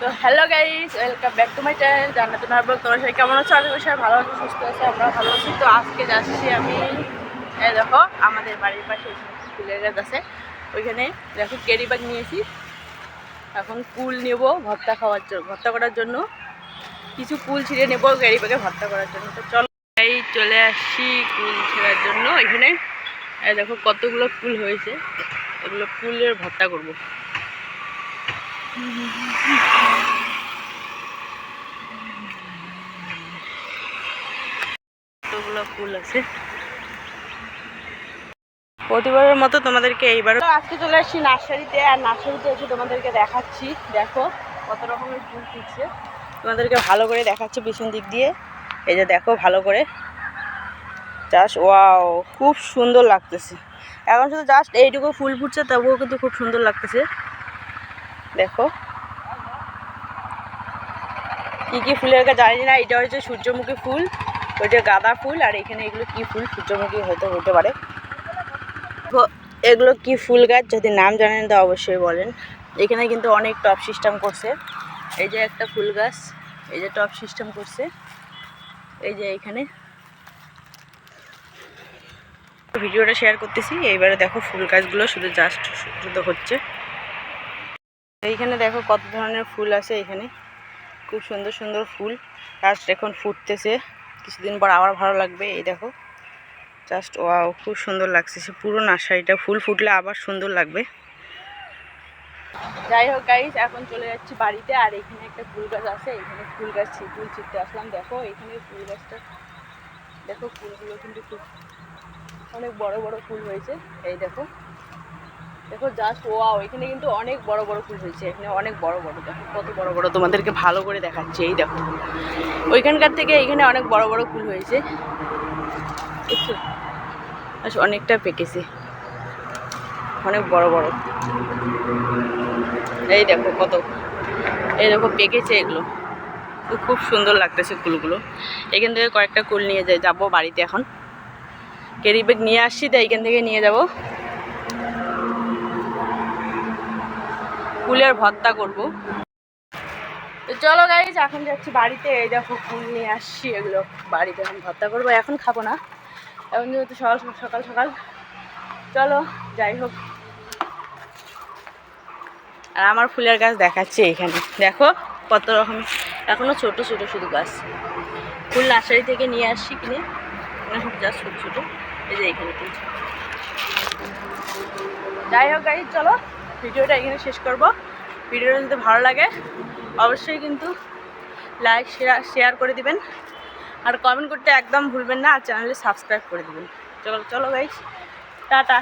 তো hello guys welcome back to my channel Jannat নারবল তোমার সবাই কেমন আছো? করি সবাই ভালো আছো, সুস্থ আছে আমরা ভালো আছি। তো আজকে যাচ্ছি আমি দেখো, আমাদের বাড়ির পাশে ফুলের গাছ আছে। ওইখানে দেখো কেরি ব্যাগ নিয়েছি। এখন কুল নেব ভর্তা খাওয়ার জন্য, ভর্তা করার জন্য। কিছু কুল ছিঁড়ে নেব ক্যারি ব্যাগে ভর্তা করার জন্য। তো চলো এই চলে আসছি কুল ছেঁড়ার জন্য এখানে। দেখো কতগুলো কুল হয়েছে। এগুলো কুলের ভর্তা করব। কতগুলো ফুল আছে। প্রতিবারের মতো তোমাদেরকে এইবার আজকে চলে আসছি নার্সারিতে, আর নার্সারিতে এসে তোমাদেরকে দেখাচ্ছি। দেখো কত রকমের ফুল ফুটছে। তোমাদেরকে ভালো করে দেখাচ্ছি পিছন দিক দিয়ে। এই যে দেখো ভালো করে। জাস্ট ওয়াও খুব সুন্দর লাগতেছে। এখন শুধু জাস্ট এইটুকু ফুল ফুটছে, তবুও কিন্তু খুব সুন্দর লাগতেছে। দেখো। কি কি ফুলের গাছ, জানি না, এটা হচ্ছে সূর্যমুখী ফুল। ওইটা গাঁদা ফুল আর এখানে এগুলো কি ফুল সূর্যমুখী হয়তো হতে পারে। এগুলো কি ফুল গাছ যদি নাম জানেন তো অবশ্যই বলেন। এখানে কিন্তু অনেক টপ সিস্টেম করছে। এই যে একটা ফুল গাছ, এই যে টপ সিস্টেম করছে। এই যে এখানে। ভিডিওটা শেয়ার করতেছি, এইবারে দেখো ফুল গাছগুলো শুধু জাস্ট শুধু হচ্ছে। এইখানে দেখো কত ধরনের ফুল আছে এখানে। খুব সুন্দর সুন্দর ফুল। জাস্ট এখন ফুটতেছে। কিছুদিন পর আবার ভালো লাগবে, এই দেখো। জাস্ট ওয়াও খুব সুন্দর লাগছে, সে পুরো নার্সারিটা ফুল ফুটলে আবার সুন্দর লাগবে। যাই হোক গাইস এখন চলে যাচ্ছি বাড়িতে, আর এখানে একটা ফুল গাছ আছে, এখানে ফুল গাছ ফুল ছিটতে আসলাম, দেখো, এখানে ফুল গাছটা। দেখো ফুলগুলো কিন্তু খুব অনেক বড় বড় ফুল হয়েছে, এই দেখো। দেখো জাস্ট ওয়াও এখানে কিন্তু অনেক বড় বড় ফুল হয়েছে, এখানে অনেক বড় বড়, দেখো কত বড় বড়, তোমাদেরকে ভালো করে দেখাচ্ছে, এই দেখো। ওইখানকার থেকে এখানে অনেক বড় বড় ফুল হয়েছে। আচ্ছা অনেকটা পেকেছে। অনেক বড় বড়। এই দেখো কত। এই দেখো পেকেছে এগুলো। খুব সুন্দর লাগতেছে ফুলগুলো। এখান থেকে কয়েকটা কুল নিয়ে যাই যাব বাড়িতে এখন। ক্যারি ব্যাগ নিয়ে আসছি, তাই এখান থেকে নিয়ে যাব। ফুলের ভর্তা করব। তো চলো গাইজ এখন যাচ্ছি বাড়িতে। এই দেখো ফুল নিয়ে আসছি এগুলো। বাড়িতে এখন ভর্তা করব, এখন খাব না। এখন যেহেতু সকাল সকাল সকাল। চলো, যাই হোক। আর আমার ফুলের গাছ দেখাচ্ছে এখানে। দেখো, কত রকম। এখনও ছোট ছোট শুধু গাছ। ফুল নার্সারি থেকে নিয়ে আসছি কিনে। এখন জাস্ট ছোটো ছোটো। এই যে এখানে যাই হোক গাড়ি চলো। ভিডিওটা এখানে শেষ করব। ভিডিওটা যদি ভালো লাগে, অবশ্যই কিন্তু লাইক শেয়ার শেয়ার করে দিবেন। আর কমেন্ট করতে একদম ভুলবেন না, আর চ্যানেলে সাবস্ক্রাইব করে দেবেন। চলো চলো ভাই টাটা।